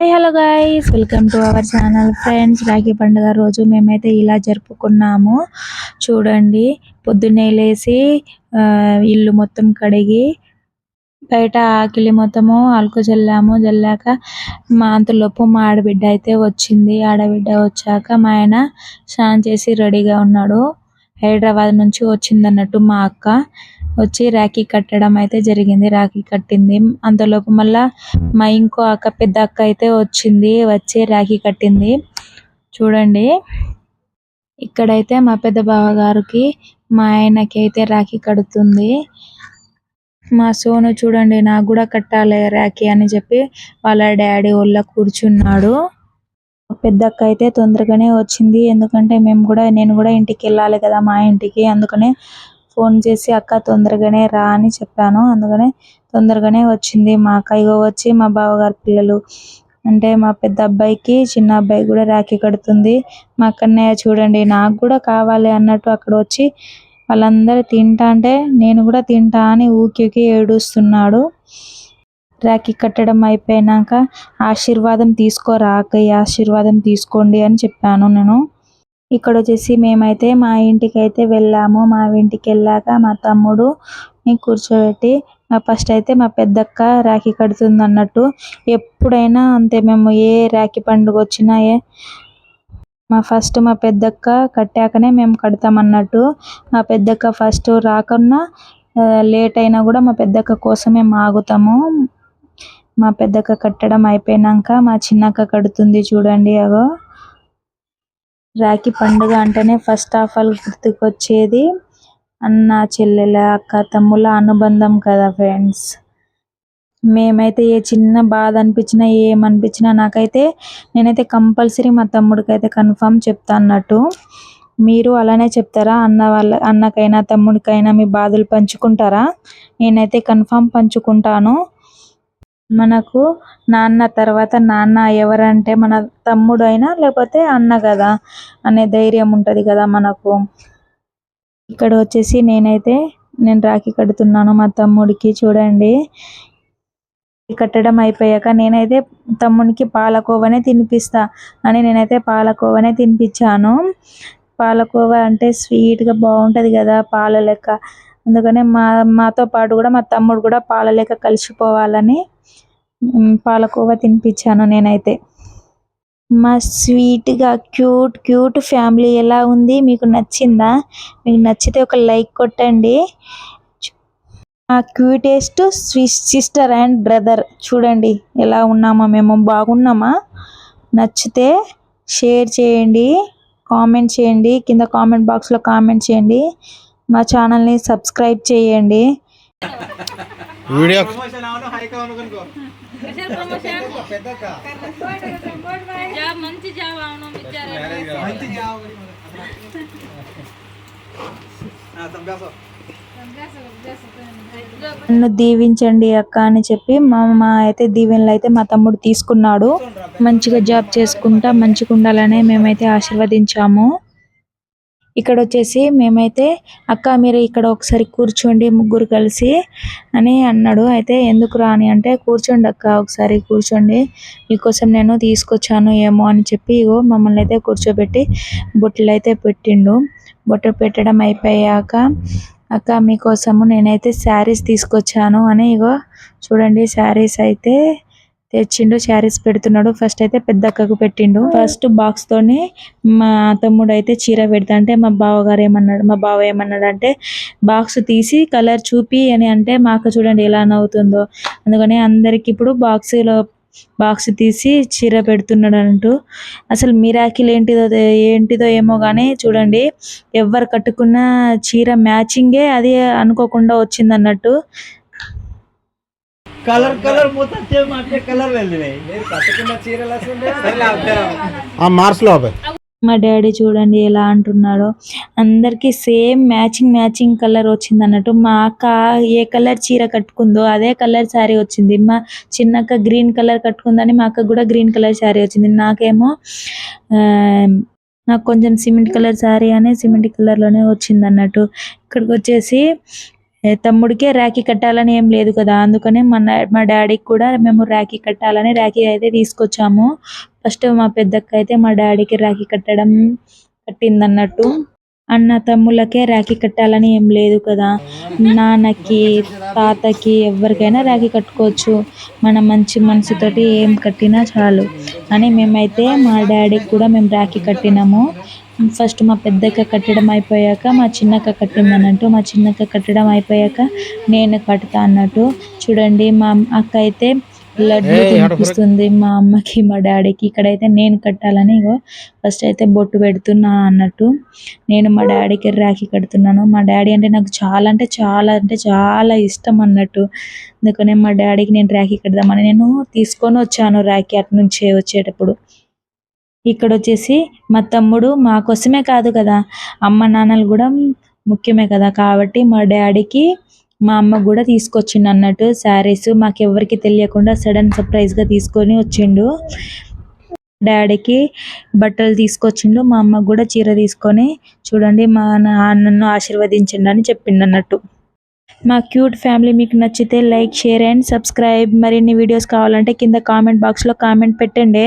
Hello guys welcome to our channel friends Rakhi పండుగ రోజు మేమైతే ఇలా జరుపుకున్నాము. చూడండి పొద్దున్నే లేసి ఇల్లు మొత్తం కడిగి బయట ఆకిలి మొత్తము అలుకు జల్లాము. జల్లాక మా అంతలోపు మా ఆడబిడ్డ అయితే వచ్చింది. ఆడబిడ్డ వచ్చాక మా ఆయన స్నానం చేసి రెడీగా ఉన్నాడు. హైదరాబాద్ నుంచి వచ్చింది అన్నట్టు మా అక్క. వచ్చి రాఖీ కట్టడం అయితే జరిగింది. రాఖీ కట్టింది. అంతలోపు మళ్ళా మా ఇంకో అక్క పెద్ద అక్క అయితే వచ్చింది. వచ్చి రాఖీ కట్టింది. చూడండి. ఇక్కడైతే మా పెద్ద బావ గారికి మా ఆయనకి అయితే రాఖీ కడుతుంది. మా సోను చూడండి నాకు కూడా కట్టాలి రాఖీ అని చెప్పి వాళ్ళ డాడీ వాళ్ళ కూర్చున్నాడు. పెద్ద అక్క అయితే తొందరగానే వచ్చింది. ఎందుకంటే మేము కూడా నేను కూడా ఇంటికి వెళ్ళాలి కదా మా ఇంటికి. అందుకనే ఫోన్ చేసి అక్క తొందరగానే రా అని చెప్పాను. అందుకనే తొందరగానే వచ్చింది మా అక్క. ఇగో వచ్చి మా బావగారి పిల్లలు అంటే మా పెద్ద అబ్బాయికి చిన్న అబ్బాయి కూడా రాఖీ కడుతుంది. మా కన్నయ్య చూడండి నాకు కూడా కావాలి అన్నట్టు అక్కడ వచ్చి వాళ్ళందరూ తింటా అంటే నేను కూడా తింటా అని ఊకి ఊకి ఏడుస్తున్నాడు. రాఖీ కట్టడం అయిపోయినాక ఆశీర్వాదం తీసుకోరా అక్కయ్య ఆశీర్వాదం తీసుకోండి అని చెప్పాను నేను. ఇక్కడ వచ్చేసి మేమైతే మా ఇంటికి అయితే వెళ్ళాము. మా ఇంటికి వెళ్ళాక మా తమ్ముడు కూర్చోబెట్టి ఫస్ట్ అయితే మా పెద్దక్క రాఖీ కడుతుంది అన్నట్టు ఎప్పుడైనా అంతే మేము ఏ రాఖీ పండుగ వచ్చినా ఏ మా ఫస్ట్ మా పెద్దక్క కట్టాకనే మేము కడతాం అన్నట్టు మా పెద్దక్క ఫస్ట్ రాకున్నా లేట్ అయినా కూడా మా పెద్దక్క కోసమే మేము ఆగుతాము మా పెద్దక్క కట్టడం అయిపోయినాక మా చిన్నక్క కడుతుంది చూడండి అగో. రాఖీ పండుగ అంటేనే ఫస్ట్ ఆఫ్ ఆల్ గుర్తుకొచ్చేది. అన్న చెల్లెల అక్క తమ్ముల అనుబంధం కదా ఫ్రెండ్స్ మేమైతే ఏ చిన్న బాధ అనిపించినా ఏమనిపించినా నాకైతే నేనైతే కంపల్సరీ మా తమ్ముడికి అయితే కన్ఫర్మ్ చెప్తా అన్నట్టు. మీరు అలానే చెప్తారా? అన్న వాళ్ళ అన్నకైనా తమ్ముడికైనా మీ బాధలు పంచుకుంటారా? నేనైతే కన్ఫర్మ్ పంచుకుంటాను. మనకు నాన్న తర్వాత నాన్న ఎవరంటే మన తమ్ముడు అయినా లేకపోతే అన్న కదా అనే ధైర్యం ఉంటుంది కదా మనకు. ఇక్కడ వచ్చేసి నేనైతే నేను రాఖీ కడుతున్నాను మా తమ్ముడికి చూడండి. కట్టడం అయిపోయాక నేనైతే తమ్మునికి పాలకోవనే తినిపిస్తా అని నేనైతే పాలకోవనే తినిపించాను. పాలకోవ అంటే స్వీట్గా బాగుంటుంది కదా పాల లెక్క. అందుకనే మా మాతో పాటు కూడా మా తమ్ముడు కూడా పాల లెక్క కలిసిపోవాలని పాలకోవా తినిపించాను నేనైతే. మా స్వీట్గా క్యూట్ క్యూట్ ఫ్యామిలీ ఎలా ఉంది? మీకు నచ్చిందా? మీకు నచ్చితే ఒక లైక్ కొట్టండి. మా క్యూటెస్ట్ సిస్టర్ అండ్ బ్రదర్ చూడండి ఎలా ఉన్నామా మేము బాగున్నామా? నచ్చితే షేర్ చేయండి కామెంట్ చేయండి కింద కామెంట్ బాక్స్లో కామెంట్ చేయండి మా ఛానల్ని సబ్స్క్రైబ్ చేయండి. వీడియో జాబ్ మంచి జాబ్ అవును బిచారే నన్ను దీవించండి అక్క అని చెప్పి మా మా అయితే దీవెనలు అయితే మా తమ్ముడు తీసుకున్నాడు. మంచిగా జాబ్ చేసుకుంటా మంచిగా ఉండాలనే మేమైతే ఆశీర్వదించాము. ఇక్కడ వచ్చేసి మేమైతే అక్క మీరు ఇక్కడ ఒకసారి కూర్చోండి ముగ్గురు కలిసి అని అన్నాడు. అయితే ఎందుకు రాని అంటే కూర్చోండి అక్క ఒకసారి కూర్చోండి మీకోసం నేను తీసుకొచ్చాను ఏమో అని చెప్పి ఇగో మమ్మల్ని అయితే కూర్చోబెట్టి బొట్టెలు అయితే పెట్టిండు. బొట్టె పెట్టడం అయిపోయాక అక్క మీకోసము నేనైతే శారీస్ తీసుకొచ్చాను అని ఇగో చూడండి శారీస్ అయితే తెచ్చిండు శారీస్ పెడుతున్నాడు ఫస్ట్ అయితే పెద్ద అక్కకు పెట్టిండు. ఫస్ట్ బాక్స్ తోని మా తమ్ముడు అయితే చీర పెడతా అంటే మా బావ గారు ఏమన్నాడు మా బావ ఏమన్నాడు అంటే బాక్స్ తీసి కలర్ చూపి అని అంటే మా అక్క చూడండి ఎలా నవ్వుతుందో. అందుకని అందరికి ఇప్పుడు బాక్స్లో బాక్స్ తీసి చీర పెడుతున్నాడు అంటూ అసలు మిరాకిల్ ఏంటిదో ఏంటిదో ఏమో కానీ చూడండి ఎవరు కట్టుకున్న చీర మ్యాచింగే అది అనుకోకుండా వచ్చింది అన్నట్టు కలర్ కలర్ అంటే కలర్ వెళ్ళినాయి ఆ మా డాడీ చూడండి ఎలా అంటున్నాడో. అందరికి సేమ్ మ్యాచింగ్ మ్యాచింగ్ కలర్ వచ్చింది అన్నట్టు. మా అక్క ఏ కలర్ చీర కట్టుకుందో అదే కలర్ శారీ వచ్చింది. మా చిన్నక్క గ్రీన్ కలర్ కట్టుకుందని మా అక్క కూడా గ్రీన్ కలర్ శారీ వచ్చింది. నాకేమో నాకు కొంచెం సిమెంట్ కలర్ శారీ అనే సిమెంట్ కలర్లోనే వచ్చింది అన్నట్టు. ఇక్కడికి వచ్చేసి తమ్ముడికే రాఖీ కట్టాలని ఏం లేదు కదా. అందుకనే మా మా డాడీకి కూడా మేము రాఖీ కట్టాలని రాఖీ అయితే తీసుకొచ్చాము. ఫస్ట్ మా పెద్దక్క అయితే మా డాడీకి రాఖీ కట్టడం కట్టిందన్నట్టు. అన్న తమ్ముళ్ళకే రాఖీ కట్టాలని ఏం లేదు కదా. నాన్నకి తాతకి ఎవరికైనా రాఖీ కట్టుకోవచ్చు. మన మంచి మనసుతోటి ఏం కట్టినా చాలు. అని మేమైతే మా డాడీకి కూడా మేము రాఖీ కట్టినాము. ఫస్ట్ మా పెద్దక్క కట్టడం అయిపోయాక మా చిన్నక్క కట్టింది అన్నట్టు మా చిన్నక్క కట్టడం అయిపోయాక నేను కడతా అన్నట్టు. చూడండి మా అక్క అయితే లడ్డు తినిపిస్తుంది. మా అమ్మకి మా డాడీకి ఇక్కడైతే నేను కట్టాలని ఇగో ఫస్ట్ అయితే బొట్టు పెడుతున్నా అన్నట్టు. నేను మా డాడీకి రాఖీ కడుతున్నాను. మా డాడీ అంటే నాకు చాలా అంటే చాలా అంటే చాలా ఇష్టం అన్నట్టు. అందుకనే మా డాడీకి నేను రాఖీ కడదామని నేను తీసుకొని వచ్చాను రాఖీ అటు నుంచే వచ్చేటప్పుడు. ఇక్కడ వచ్చేసి మా తమ్ముడు మా కోసమే కాదు కదా అమ్మ నాన్నలు కూడా ముఖ్యమే కదా. కాబట్టి మా డాడీకి మా అమ్మ కూడా తీసుకొచ్చిండు అన్నట్టు శారీస్ మాకు ఎవరికి తెలియకుండా సడన్ సర్ప్రైజ్గా తీసుకొని వచ్చిండు. డాడీకి బట్టలు తీసుకొచ్చిండు మా అమ్మ కూడా చీర తీసుకొని చూడండి మా నాన్నను ఆశీర్వదించండి అని చెప్పిండు అన్నట్టు. మా క్యూట్ ఫ్యామిలీ మీకు నచ్చితే లైక్ షేర్ అండ్ సబ్స్క్రైబ్. మరిన్ని వీడియోస్ కావాలంటే కింద కామెంట్ బాక్స్లో కామెంట్ పెట్టండి.